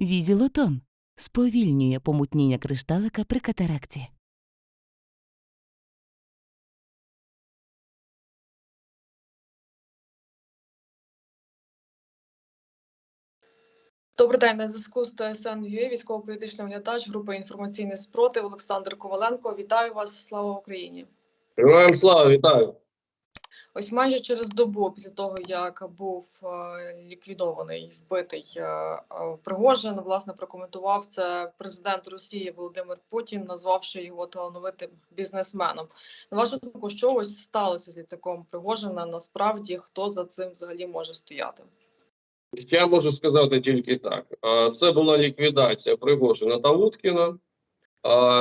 Візілотон сповільнює помутніння кришталика при катаракті. Добрий день на зв'язку з ТСН ЮЄ, військово-політичний оглядач групи інформаційний спротив Олександр Коваленко. Вітаю вас! Слава Україні! Героям слава, вітаю. Ось майже через добу після того, як був е, ліквідований вбитий е, е, Пригожин, власне прокоментував це президент Росії Володимир Путін, назвавши його талановитим бізнесменом. На вашу думку, що ось сталося з літаком Пригожина? Насправді хто за цим взагалі може стояти? Я можу сказати тільки так: це була ліквідація Пригожина та Уткіна,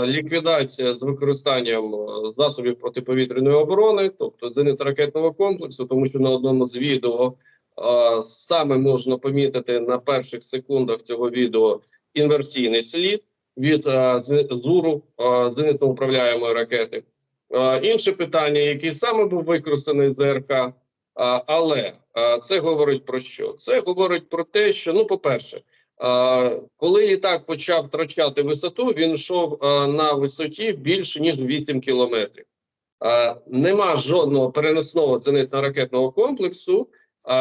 ліквідація з використанням е, засобів протиповітряної оборони, тобто зенітно-ракетного комплексу, тому що на одному з відео а, саме можна помітити на перших секундах цього відео інверсійний слід від а, зуру зенітно управляємої ракети. Інше питання, який саме був використаний ЗРК, але це говорить про що? Це говорить про те, що ну, по-перше, а, коли літак почав втрачати висоту, він йшов на висоті більше ніж 8 кілометрів. Нема жодного переносного зенитно-ракетного комплексу,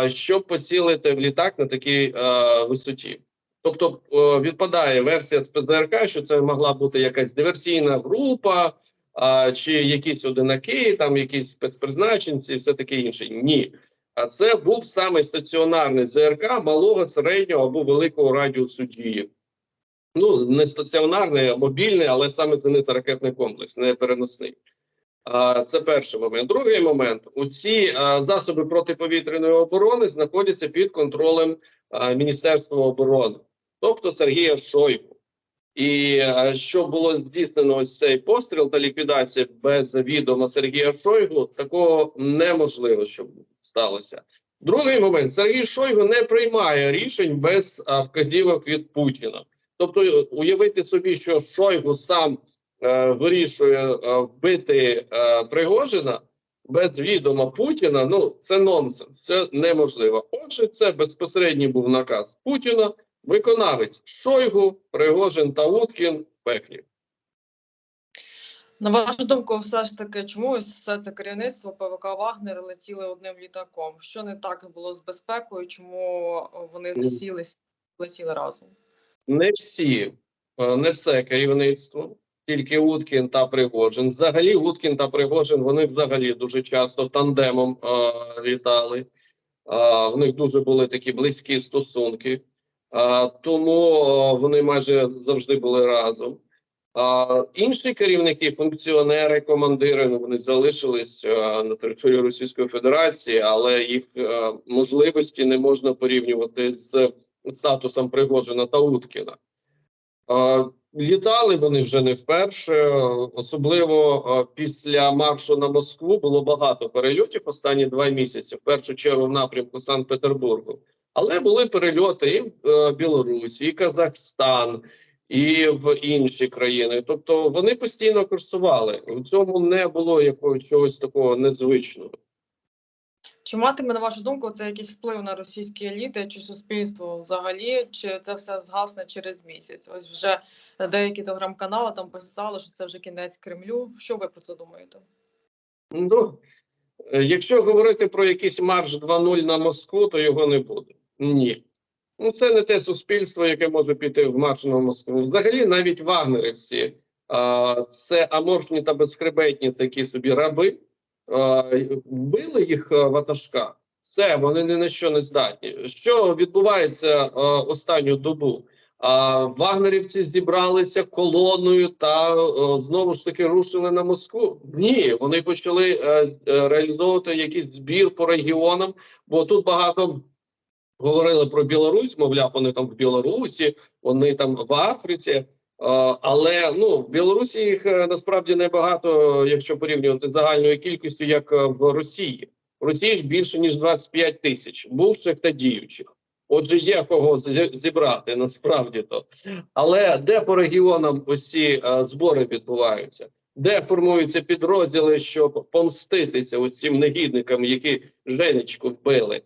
щоб поцілити в літак на такій висоті. Тобто відпадає версія СПЗРК, що це могла бути якась диверсійна група, чи якісь одинаки, там якісь спецпризначенці, все таке інше. Ні. А це був саме стаціонарний ЗРК малого, середнього або великого радіусу дії. Ну, не стаціонарний, а мобільний, але саме зенитно-ракетний комплекс, не переносний. Це перший момент. Другий момент: усі засоби протиповітряної оборони знаходяться під контролем Міністерства оборони, тобто Сергія Шойгу. І що було здійснено ось цей постріл та ліквідація без відома Сергія Шойгу, такого неможливо, щоб сталося. Другий момент: Сергій Шойгу не приймає рішень без а, вказівок від Путіна. Тобто, уявити собі, що Шойгу сам е, вирішує е, вбити е, Пригожина без відома Путіна. Ну це нонсенс, це неможливо. Отже, це безпосередній був наказ Путіна. Виконавець Шойгу, Пригожин та Уткін пеклі. На вашу думку, все ж таки, чому ось все це керівництво ПВК Вагнер летіли одним літаком? Що не так було з безпекою? Чому вони Ну. всі летіли разом? Не всі, е, не все керівництво, тільки Уткін та Пригожин. Взагалі, Уткін та Пригожин вони взагалі дуже часто тандемом е, літали. Е, в них дуже були такі близькі стосунки, е, тому е, вони майже завжди були разом. А інші керівники, функціонери, командири, ну вони залишились е, на території Російської Федерації, але їх е, можливості не можна порівнювати з статусом Пригожина та Уткіна. Е, Літали вони вже не вперше, особливо е, після маршу на Москву було багато перельотів останні два місяці, в першу чергу в напрямку Санкт-Петербургу. Але були перельоти і в е, Білорусь, і Казахстан, і в інші країни. Тобто вони постійно курсували. У цьому не було якогось чогось такого незвичного. Чи матиме, на вашу думку, це якийсь вплив на російські еліти чи суспільство взагалі? Чи це все згасне через місяць? Ось вже деякі телеграм-канали там писали, що це вже кінець Кремлю. Що ви про це думаєте? Ну, якщо говорити про якийсь марш 2.0 на Москву, то його не буде. Ні. Ну, це не те суспільство, яке може піти в марш на Москву. Взагалі, навіть вагнерівці а, це аморфні та безхребетні такі собі раби. А, вбили їх а, ватажка. Все, вони ні на що не здатні. Що відбувається а, останню добу? А вагнерівці зібралися колоною та е, знову ж таки рушили на Москву. Ні, вони почали е, е, реалізовувати якийсь збір по регіонам, бо тут багато говорили про Білорусь, мовляв, вони там в Білорусі, вони там в Африці. Е, Але ну в Білорусі їх е, насправді небагато, якщо порівнювати з загальною кількістю, як е, в Росії. В Росії їх більше ніж 25 тисяч бувших та діючих. Отже, є кого зібрати насправді то. Але де по регіонам е, збори відбуваються? Де формуються підрозділи, щоб помститися усім негідникам, які Женечку вбили?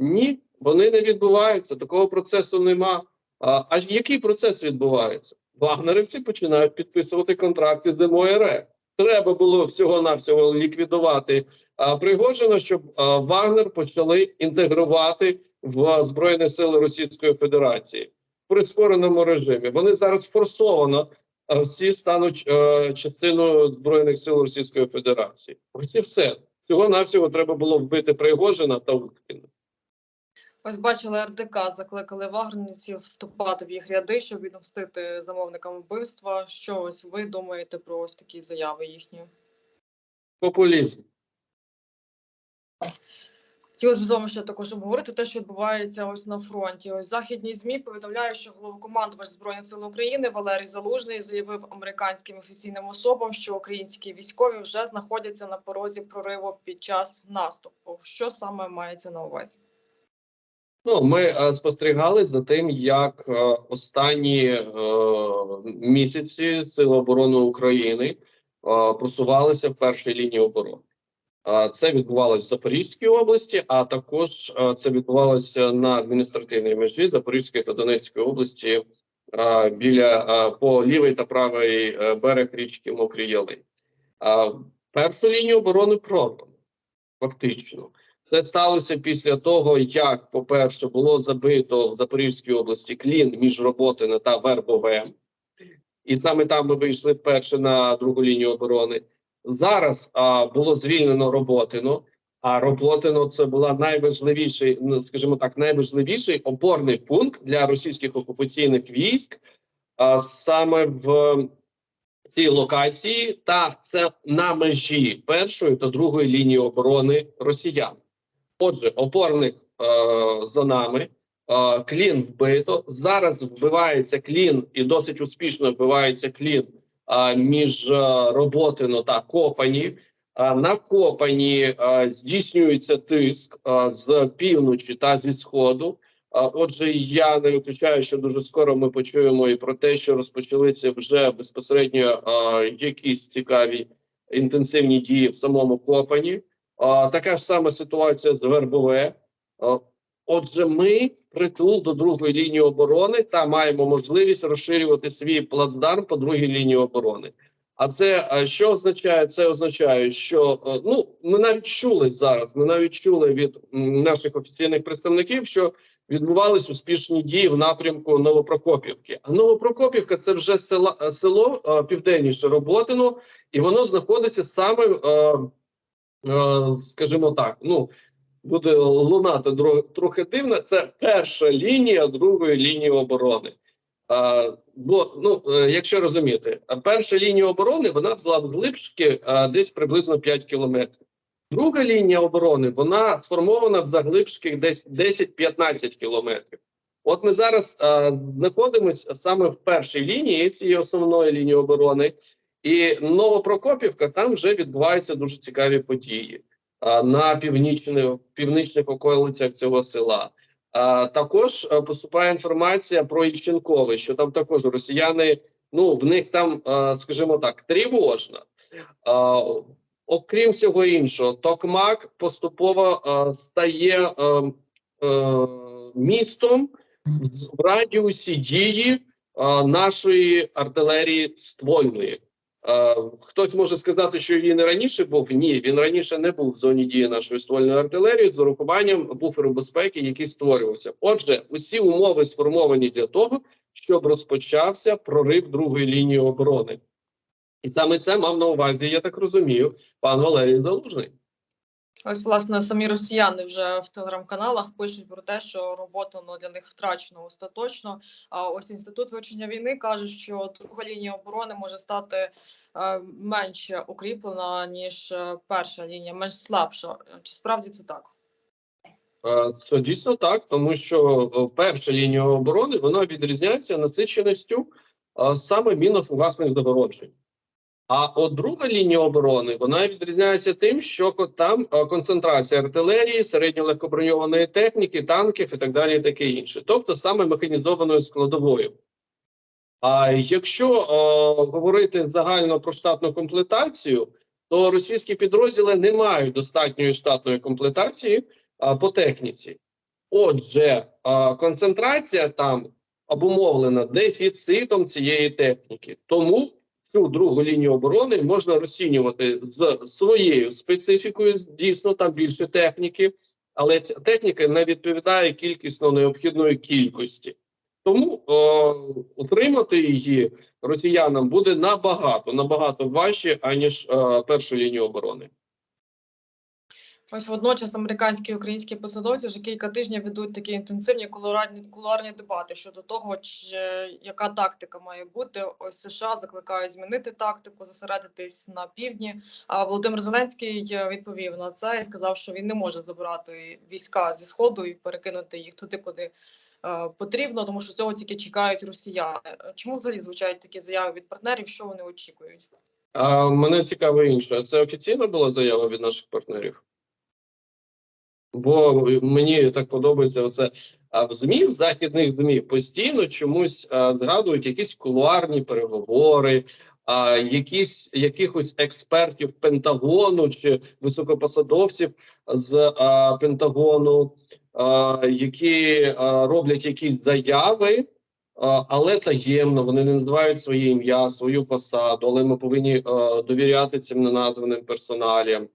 Ні, вони не відбуваються. Такого процесу нема. А, а який процес відбувається? Вагнерівці починають підписувати контракти з ДМОР. Треба було всього-навсього ліквідувати а, Пригожина, щоб а, Вагнер почали інтегрувати в Збройні Сили Російської Федерації в прискореному режимі. Вони зараз форсовано а, всі стануть е, частиною Збройних сил Російської Федерації. Ось і все. Всього-навсього треба було вбити Пригожина та Уткіна. Ось бачили РДК, закликали вагнерівців вступати в їх ряди, щоб відомстити замовникам вбивства. Що ось ви думаєте про ось такі заяви їхні? Популізм. Хотілося б з вами ще також обговорити те, що відбувається ось на фронті. Ось західні змі повідомляють, що головнокомандувач збройних сил України Валерій Залужний заявив американським офіційним особам, що українські військові вже знаходяться на порозі прориву під час наступу. Що саме мається на увазі? Ну, ми е, спостерігали за тим, як е, останні е, місяці Сили оборони України е, просувалися в першій лінії оборони. Е, це відбувалося в Запорізькій області, а також е, це відбувалося на адміністративній межі Запорізької та Донецької області е, біля е, по лівий та правий е, берег річки Мокрі Яли. Е, першу лінію оборони прорвано, фактично. Це сталося після того, як, по-перше, було забито в Запорізькій області клін між Роботино та Вербовем, і саме там ми вийшли вперше на другу лінію оборони. Зараз а, було звільнено Роботино, а Роботино це була найважливіший, скажімо так, найважливіший опорний пункт для російських окупаційних військ а, саме в цій локації, та це на межі першої та другої лінії оборони росіян. Отже, опорник е, за нами, е, клін вбито. Зараз вбивається клін, і досить успішно вбивається клін е, між е, Роботино та Копані. Е, на Копані е, здійснюється тиск е, з півночі та зі сходу. Е, Отже, я не виключаю, що дуже скоро ми почуємо і про те, що розпочалися вже безпосередньо е, якісь цікаві інтенсивні дії в самому Копані. Така ж сама ситуація з. А, Отже, ми притул до другої лінії оборони та маємо можливість розширювати свій плацдарм по другій лінії оборони. А це що означає? Це означає, що е, ну ми навіть чули зараз. Ми навіть чули від наших офіційних представників, що відбувались успішні дії в напрямку Новопрокопівки. А Новопрокопівка це вже села е, село е, південніше Роботино, і воно знаходиться саме. Е, е, скажімо так, ну буде лунати трохи дивно. Це перша лінія другої лінії оборони. А, бо ну, е, якщо розуміти, перша лінія оборони вона завглибшки а, десь приблизно 5 кілометрів. Друга лінія оборони вона сформована в заглибшки десь 10-15 кілометрів. От ми зараз а, знаходимося саме в першій лінії цієї основної лінії оборони, і Новопрокопівка там вже відбуваються дуже цікаві події на північних північних околицях цього села. А, також а, поступає інформація про Ільченкове, що там також росіяни. Ну в них там, а, скажімо так, тривожно. Окрім всього іншого, Токмак поступово а, стає містом в- радіусі дії нашої артилерії ствольної. Хтось може сказати, що він раніше був. Ні, він раніше не був в зоні дії нашої ствольної артилерії з урахуванням буферу безпеки, який створювався. Отже, усі умови сформовані для того, щоб розпочався прорив другої лінії оборони, і саме це мав на увазі, я так розумію, пан Валерій Залужний. Ось, власне, самі росіяни вже в телеграм-каналах пишуть про те, що робота ну, для них втрачено остаточно. А ось інститут вивчення війни каже, що друга лінія оборони може стати е, менш укріплена ніж е, перша лінія, менш слабша. Чи справді це так? Е, Це дійсно так, тому що перша лінія оборони вона відрізняється насиченістю саме мінофугасних загороджень. А от друга лінія оборони вона відрізняється тим, що там е, концентрація артилерії, середньолегкоброньованої техніки, танків і так далі, і таке інше, тобто саме механізованою складовою. А якщо е, говорити загально про штатну комплектацію, то російські підрозділи не мають достатньої штатної комплектації а, по техніці. Отже, а, концентрація там обумовлена дефіцитом цієї техніки. Тому цю другу лінію оборони можна розцінювати з своєю специфікою. Дійсно, там більше техніки, але ця техніка не відповідає кількісно необхідної кількості. Тому е, утримати її росіянам буде набагато набагато важче аніж е, першу лінію оборони. Ось водночас американські і українські посадовці вже кілька тижнів ведуть такі інтенсивні кулуарні, кулуарні дебати щодо того, чи, яка тактика має бути. Ось США закликають змінити тактику, зосередитись на півдні. А Володимир Зеленський е, відповів на це і сказав, що він не може забирати війська зі сходу і перекинути їх туди, куди е, потрібно, тому що цього тільки чекають росіяни. Чому взагалі звучають такі заяви від партнерів? Що вони очікують? А мене цікаво інше. Це офіційна була заява від наших партнерів? Бо мені так подобається оце. А в ЗМІ, в західних ЗМІ постійно чомусь згадують якісь кулуарні переговори, якісь якихось експертів Пентагону чи високопосадовців з Пентагону, які роблять якісь заяви. Але таємно вони не називають своє ім'я, свою посаду, але ми повинні е, довіряти цим неназваним персоналіям.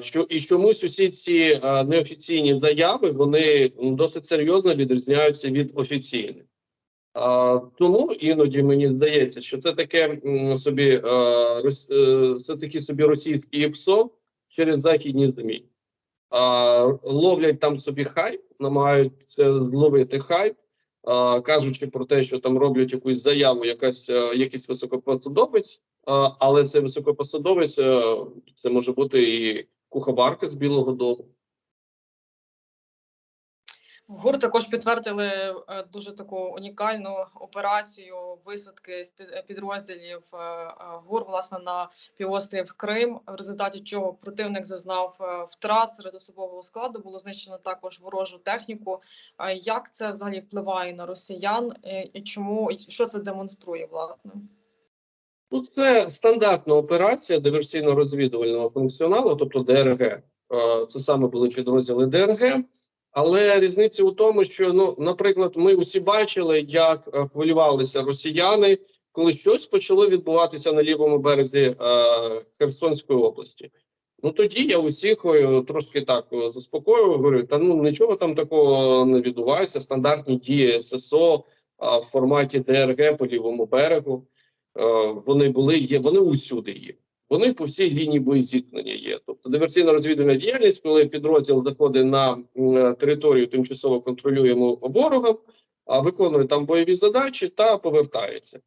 Що і чомусь усі ці е, неофіційні заяви вони досить серйозно відрізняються від офіційних. Тому іноді мені здається, що це таке собі е, е, це такі собі російські ІПСО через західні змі. Ловлять там собі хайп, намагаються зловити хайп, кажучи про те, що там роблять якусь заяву, якась якийсь високопосадовець. Але це високопосадовець, е, це може бути і куховарка з Білого Дому. ГУР також підтвердили е, дуже таку унікальну операцію висадки підрозділів е, е, ГУР власне на півострів Крим, в результаті чого противник зазнав втрат серед особового складу. Було знищено також ворожу техніку. Як це взагалі впливає на росіян і чому і що це демонструє власне? Ну, це стандартна операція диверсійно-розвідувального функціоналу, тобто ДРГ. Е, Це саме були підрозділи ДРГ. Але різниця у тому, що ну, наприклад, ми усі бачили, як е, хвилювалися росіяни, коли щось почало відбуватися на лівому березі е, Херсонської області. Ну тоді я усіх трошки так заспокоював, говорю, та ну нічого там такого не відбувається. Стандартні дії ССО в форматі ДРГ по лівому берегу. Е, вони були, є, вони усюди є. Вони по всій лінії боєзіткнення є. Тобто диверсійно-розвідувальна діяльність, коли підрозділ заходить на територію тимчасово контролюємо ворогом, виконує там бойові задачі та повертається.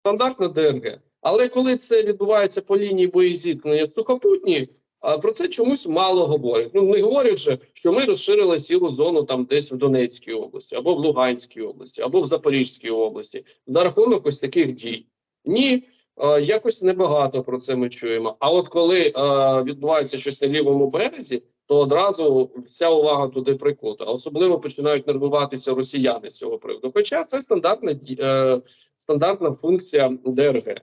Стандартна ДРГ. Але коли це відбувається по лінії боєзіткнення сухопутні, а про це чомусь мало говорять. Ну не говорять же, що ми розширили сілу зону там десь в Донецькій області, або в Луганській області, або в Запорізькій області за рахунок ось таких дій. Ні, е, якось небагато про це ми чуємо. А от коли е, відбувається щось на лівому березі, то одразу вся увага туди прикута. Особливо починають нервуватися росіяни з цього приводу. Хоча це стандартна е, стандартна функція ДРГ.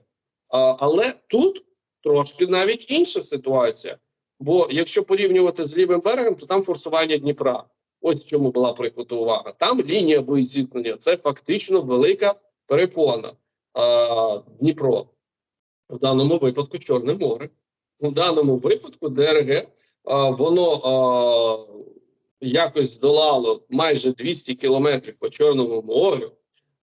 А, але тут трошки навіть інша ситуація. Бо якщо порівнювати з лівим берегом, то там форсування Дніпра. Ось чому була прикута увага. Там лінія боєзіткнення це фактично велика перепона. Дніпро в даному випадку Чорне море. У даному випадку ДРГ воно якось здолало майже 200 кілометрів по Чорному морю.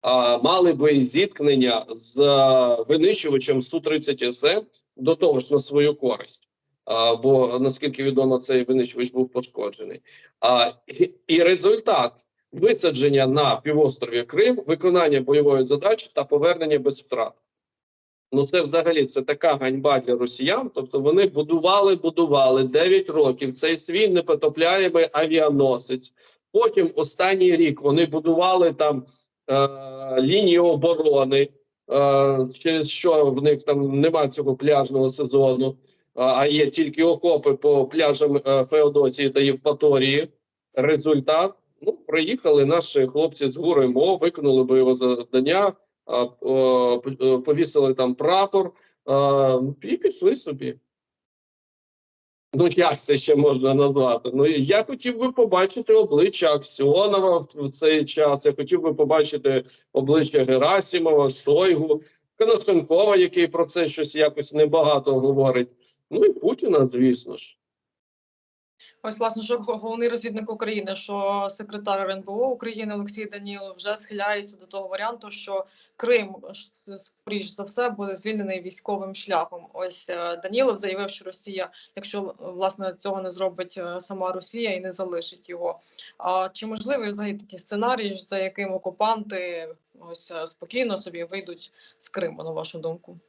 А, мали боєзіткнення з а, винищувачем Су-30СМ до того ж на свою користь. А, бо наскільки відомо, цей винищувач був пошкоджений. А, і, і результат висадження на півострові Крим, виконання бойової задачі та повернення без втрат. Ну, це взагалі це така ганьба для росіян. Тобто вони будували, будували 9 років цей свій непотопляємий авіаносець. Потім останній рік вони будували там е, лінію оборони, е, через що в них там нема цього пляжного сезону, а, а є тільки окопи по пляжам е, Феодосії та Євпаторії. Результат ну приїхали наші хлопці з ГУР МО, виконали бойове завдання, е, повісили там прапор і пішли собі. Ну, як це ще можна назвати? Ну, я хотів би побачити обличчя Аксьонова в в цей час. Я хотів би побачити обличчя Герасімова, Шойгу, Коношенкова, який про це щось якось небагато говорить. Ну і Путіна, звісно ж. Ось, власне, що головний розвідник України, що секретар РНБО України Олексій Данілов вже схиляється до того варіанту, що Крим скоріш за все буде звільнений військовим шляхом. Ось е, Данілов заявив, що Росія, якщо власне цього не зробить е, сама Росія і не залишить його. А чи можливий взагалі такий сценарій, за яким окупанти ось е, спокійно собі вийдуть з Криму, на вашу думку?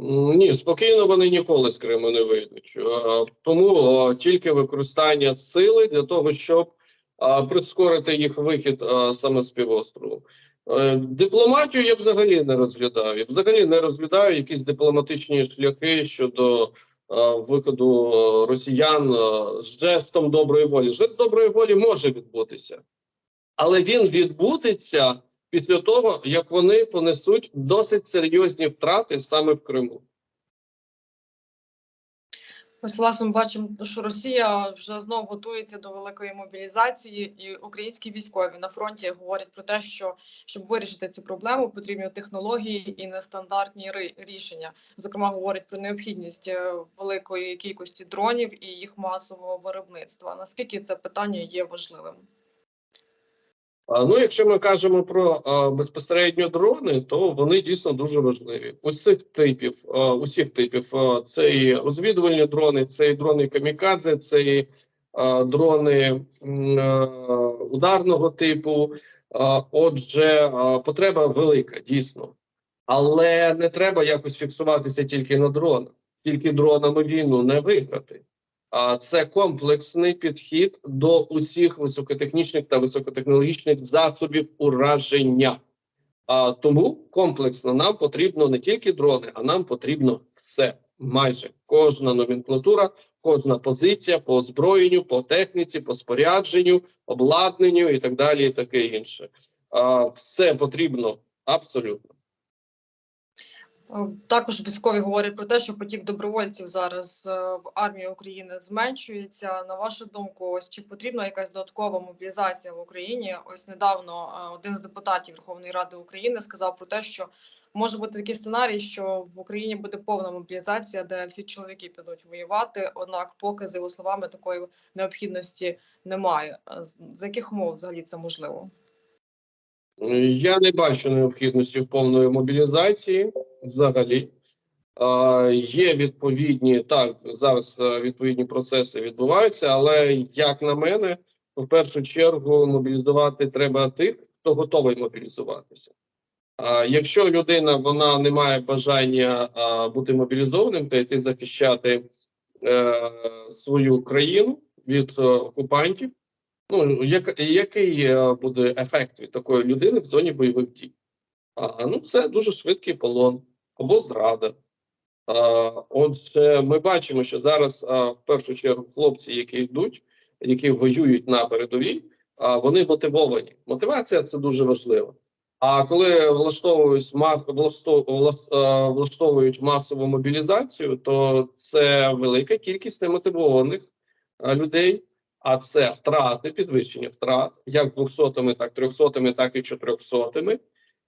М, Ні, спокійно вони ніколи з Криму не вийдуть. Тому тільки використання сили для того, щоб прискорити їх вихід саме з півострову. Е, Дипломатію я взагалі не розглядаю. Я взагалі не розглядаю якісь дипломатичні шляхи щодо виходу росіян з жестом доброї волі. Жест доброї волі може відбутися, але він відбудеться після того, як вони понесуть досить серйозні втрати саме в Криму. Ось власне бачимо, що Росія вже знову готується до великої мобілізації, і українські військові на фронті говорять про те, що щоб вирішити цю проблему, потрібні технології і нестандартні рішення. Зокрема, говорять про необхідність е, великої кількості дронів і їх масового виробництва. Наскільки це питання є важливим? Ну, якщо ми кажемо про безпосередньо дрони, то вони дійсно дуже важливі. Усіх типів, усіх типів. Це і розвідувальні дрони, це і дрони камікадзе, це і дрони ударного типу. Отже, потреба велика, дійсно. Але не треба якось фіксуватися тільки на дронах. Тільки дронами війну не виграти. Це комплексний підхід до усіх високотехнічних та високотехнологічних засобів ураження. А тому комплексно нам потрібно не тільки дрони, а нам потрібно все. Майже кожна номенклатура, кожна позиція по озброєнню, по техніці, по спорядженню, обладнанню і так далі, і таке інше. Все потрібно абсолютно. Також військові говорять про те, що потік добровольців зараз е, в армії України зменшується. На вашу думку, ось чи потрібна якась додаткова мобілізація в Україні? Ось недавно е, один з депутатів Верховної Ради України сказав про те, що може бути такий сценарій, що в Україні буде повна мобілізація, де всі чоловіки підуть воювати. Однак, поки за його словами такої необхідності немає. З- яких умов взагалі це можливо? Я не бачу необхідності в повної мобілізації взагалі. Є відповідні так зараз е, відповідні процеси відбуваються, але як на мене, в першу чергу мобілізувати треба тих, хто готовий мобілізуватися. А, якщо людина вона не має бажання бути мобілізованим та йти захищати е, свою країну від е, окупантів, Ну, як, який е, буде ефект від такої людини в зоні бойових дій? А, ну, це дуже швидкий полон або зрада. А, отже, ми бачимо, що зараз а, в першу чергу хлопці, які йдуть, які воюють на передовій, а, вони мотивовані. Мотивація це дуже важливо. А коли влаштовують мас, влаштов, влаштовують масову мобілізацію, то це велика кількість немотивованих людей. А це втрати, підвищення втрат, як двохсотими, так трьохсотими, так і чотирьохсотими.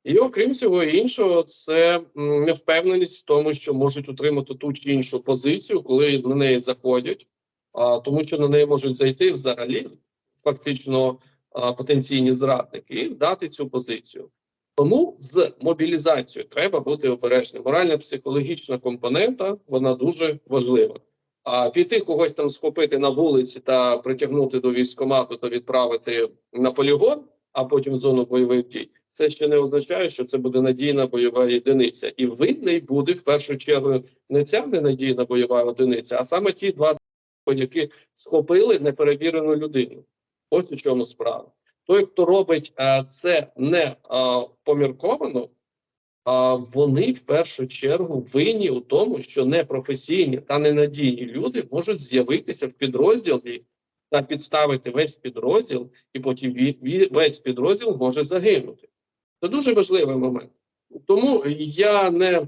І окрім всього іншого, це невпевненість в тому, що можуть утримати ту чи іншу позицію, коли на неї заходять, а, тому що на неї можуть зайти взагалі фактично а, потенційні зрадники і здати цю позицію. Тому з мобілізацією треба бути обережним. Морально-психологічна компонента вона дуже важлива. А піти когось там схопити на вулиці та притягнути до військкомату та відправити на полігон, а потім в зону бойових дій. Це ще не означає, що це буде надійна бойова єдиниця, і видний буде в першу чергу не ця ненадійна бойова одиниця, а саме ті два які схопили неперевірену людину. Ось у чому справа. Той, хто робить е, це не е, помірковано, вони в першу чергу винні у тому, що непрофесійні та ненадійні люди можуть з'явитися в підрозділі та підставити весь підрозділ, і потім весь підрозділ може загинути. Це дуже важливий момент. Тому я не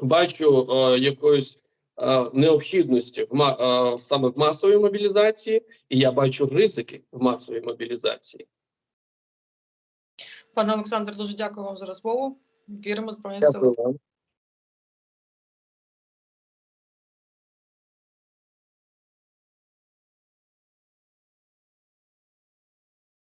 бачу е, якоїсь е, необхідності в е, саме в масовій мобілізації, і я бачу ризики в масовій мобілізації. Пане Олександр, дуже дякую вам за розмову. Віримо в Збройні Сили. Дякую вам.